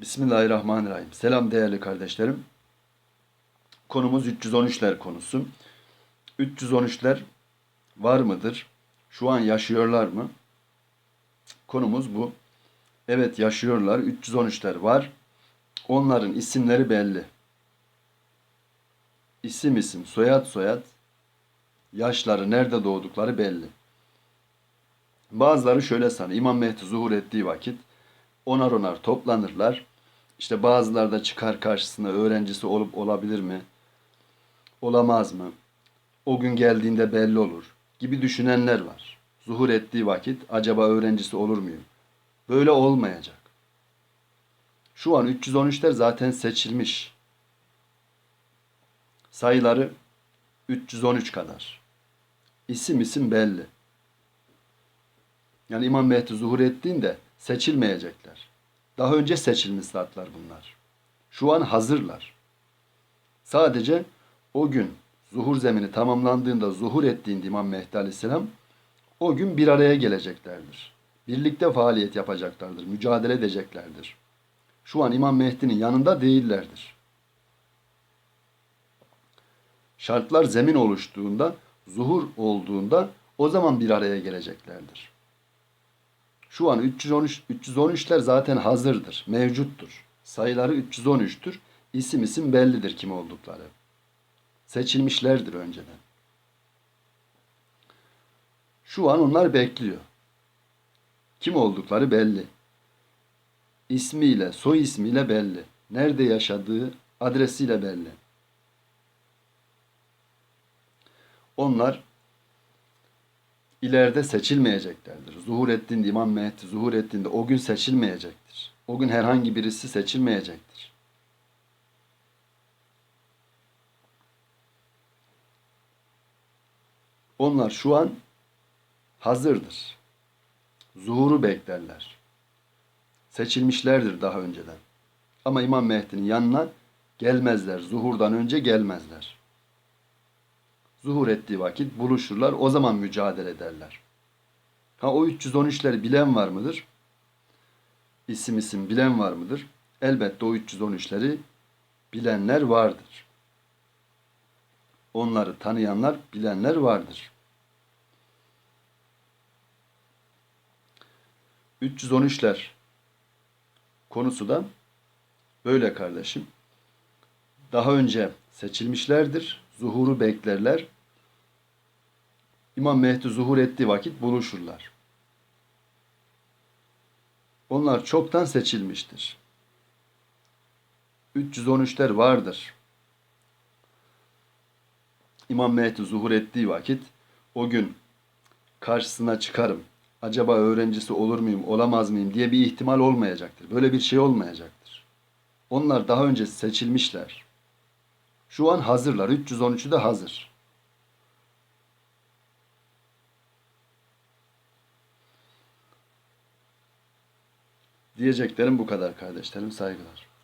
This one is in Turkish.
Bismillahirrahmanirrahim. Selam değerli kardeşlerim. Konumuz 313'ler konusu. 313'ler var mıdır? Şu an yaşıyorlar mı? Konumuz bu. Evet yaşıyorlar. 313'ler var. Onların isimleri belli. İsim isim, soyad soyad, yaşları, nerede doğdukları belli. Bazıları şöyle sanıyor. İmam Mehdi zuhur ettiği vakit onar onar toplanırlar. İşte bazıları da çıkar karşısına öğrencisi olup olabilir mi? Olamaz mı? O gün geldiğinde belli olur gibi düşünenler var. Zuhur ettiği vakit acaba öğrencisi olur muyum? Böyle olmayacak. Şu an 313'ler zaten seçilmiş. Sayıları 313 kadar. İsim isim belli. Yani İmam Mehdi zuhur ettiğinde seçilmeyecekler. Daha önce seçilmiş zatlar bunlar. Şu an hazırlar. Sadece o gün zuhur zemini tamamlandığında zuhur ettiğinde İmam Mehdi Aleyhisselam o gün bir araya geleceklerdir. Birlikte faaliyet yapacaklardır, mücadele edeceklerdir. Şu an İmam Mehdi'nin yanında değillerdir. Şartlar zemin oluştuğunda, zuhur olduğunda o zaman bir araya geleceklerdir. Şu an 313 313'ler zaten hazırdır, mevcuttur. Sayıları 313'tür. İsim isim bellidir kim oldukları. Seçilmişlerdir önceden. Şu an onlar bekliyor. Kim oldukları belli. İsmiyle, soy ismiyle belli. Nerede yaşadığı adresiyle belli. Onlar ileride seçilmeyeceklerdir. Zuhur ettiğinde İmam Mehdi zuhur ettiğinde o gün seçilmeyecektir. O gün herhangi birisi seçilmeyecektir. Onlar şu an hazırdır. Zuhuru beklerler. Seçilmişlerdir daha önceden. Ama İmam Mehdi'nin yanına gelmezler. Zuhurdan önce gelmezler zuhur ettiği vakit buluşurlar. O zaman mücadele ederler. Ha o 313'leri bilen var mıdır? İsim isim bilen var mıdır? Elbette o 313'leri bilenler vardır. Onları tanıyanlar, bilenler vardır. 313'ler konusu da böyle kardeşim. Daha önce seçilmişlerdir. Zuhuru beklerler. İmam Mehdi zuhur ettiği vakit buluşurlar. Onlar çoktan seçilmiştir. 313'ler vardır. İmam Mehdi zuhur ettiği vakit o gün karşısına çıkarım. Acaba öğrencisi olur muyum, olamaz mıyım diye bir ihtimal olmayacaktır. Böyle bir şey olmayacaktır. Onlar daha önce seçilmişler. Şu an hazırlar. 313'ü de hazır. Diyeceklerim bu kadar kardeşlerim. Saygılar.